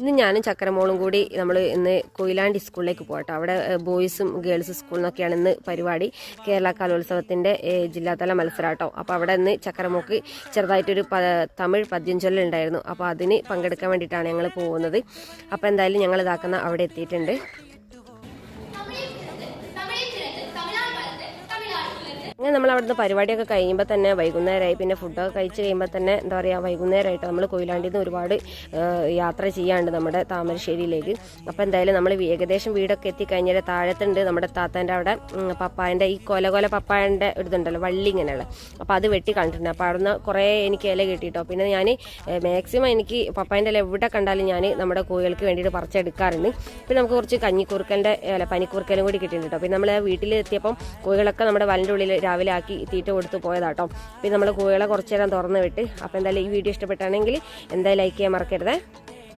ഇന്ന് ഞാനും ചക്കരമോളും കൂടി നമ്മൾ ഇന്ന് കൊയിലാണ്ടി സ്കൂളിലേക്ക് പോകട്ടോ അവിടെ ബോയ്സും ഗേൾസ് സ്കൂളിൽ നിന്നൊക്കെയാണ് ഇന്ന് പരിപാടി. കേരള കലോത്സവത്തിന്റെ ജില്ലാതല മത്സരാട്ടോ. അപ്പോൾ അവിടെ ഇന്ന് ചക്കരമോക്ക് ചെറുതായിട്ടൊരു പ തമിഴ് പദ്യം ചൊല്ലുണ്ടായിരുന്നു അപ്പോൾ അതിന് പങ്കെടുക്കാൻ വേണ്ടിയിട്ടാണ് ഞങ്ങൾ പോകുന്നത്. അപ്പോൾ എന്തായാലും ഞങ്ങൾ ഇതാക്കുന്ന അവിടെ എത്തിയിട്ടുണ്ട്. അങ്ങനെ നമ്മൾ അവിടുന്ന് പരിപാടിയൊക്കെ കഴിയുമ്പോൾ തന്നെ വൈകുന്നേരമായി പിന്നെ ഫുഡൊക്കെ കഴിച്ച് കഴിയുമ്പോൾ തന്നെ എന്താ പറയുക വൈകുന്നേരമായിട്ട് നമ്മൾ കൊയിലാണ്ടിൽ നിന്ന് ഒരുപാട് യാത്ര ചെയ്യാണ്ട് നമ്മുടെ താമരശ്ശേരിയിലേക്ക്. അപ്പോൾ എന്തായാലും നമ്മൾ ഏകദേശം വീടൊക്കെ എത്തിക്കഴിഞ്ഞാൽ താഴത്തുണ്ട് നമ്മുടെ താത്താന്റെ അവിടെ പപ്പായന്റെ ഈ കൊല കൊല പപ്പായന്റെ ഇതുണ്ടല്ലോ വള്ളി ഇങ്ങനെയുള്ള. അപ്പോൾ അത് വെട്ടി കണ്ടിട്ടുണ്ട്. അപ്പോൾ അവിടുന്ന് കുറേ എനിക്ക് ഇല കിട്ടിയിട്ടോ പിന്നെ ഞാൻ മാക്സിമം എനിക്ക് പപ്പായന്റെ ഇല എവിടെ കണ്ടാലും ഞാൻ നമ്മുടെ കോഴികൾക്ക് വേണ്ടിയിട്ട് പറിച്ചെടുക്കാറുണ്ട്. പിന്നെ നമുക്ക് കുറച്ച് കഞ്ഞിക്കുറുക്കന്റെ അല്ല പനിക്കുറുക്കലും കൂടി കിട്ടിയിട്ടുണ്ട് കേട്ടോ പിന്നെ നമ്മൾ വീട്ടിൽ എത്തിയപ്പം കോഴികളൊക്കെ നമ്മുടെ വലന്റെ ഉള്ളിൽ രാവിലെ ആക്കി തീറ്റ കൊടുത്ത് പോയതാട്ടോ. പിന്നെ നമ്മൾ കോഴികളെ കുറച്ച് നേരം തുറന്ന് വിട്ട് അപ്പോൾ എന്തായാലും ഈ വീഡിയോ ഇഷ്ടപ്പെട്ടാണെങ്കിൽ എന്തായാലും ലൈക്ക് ചെയ്യാൻ മറക്കരുത്.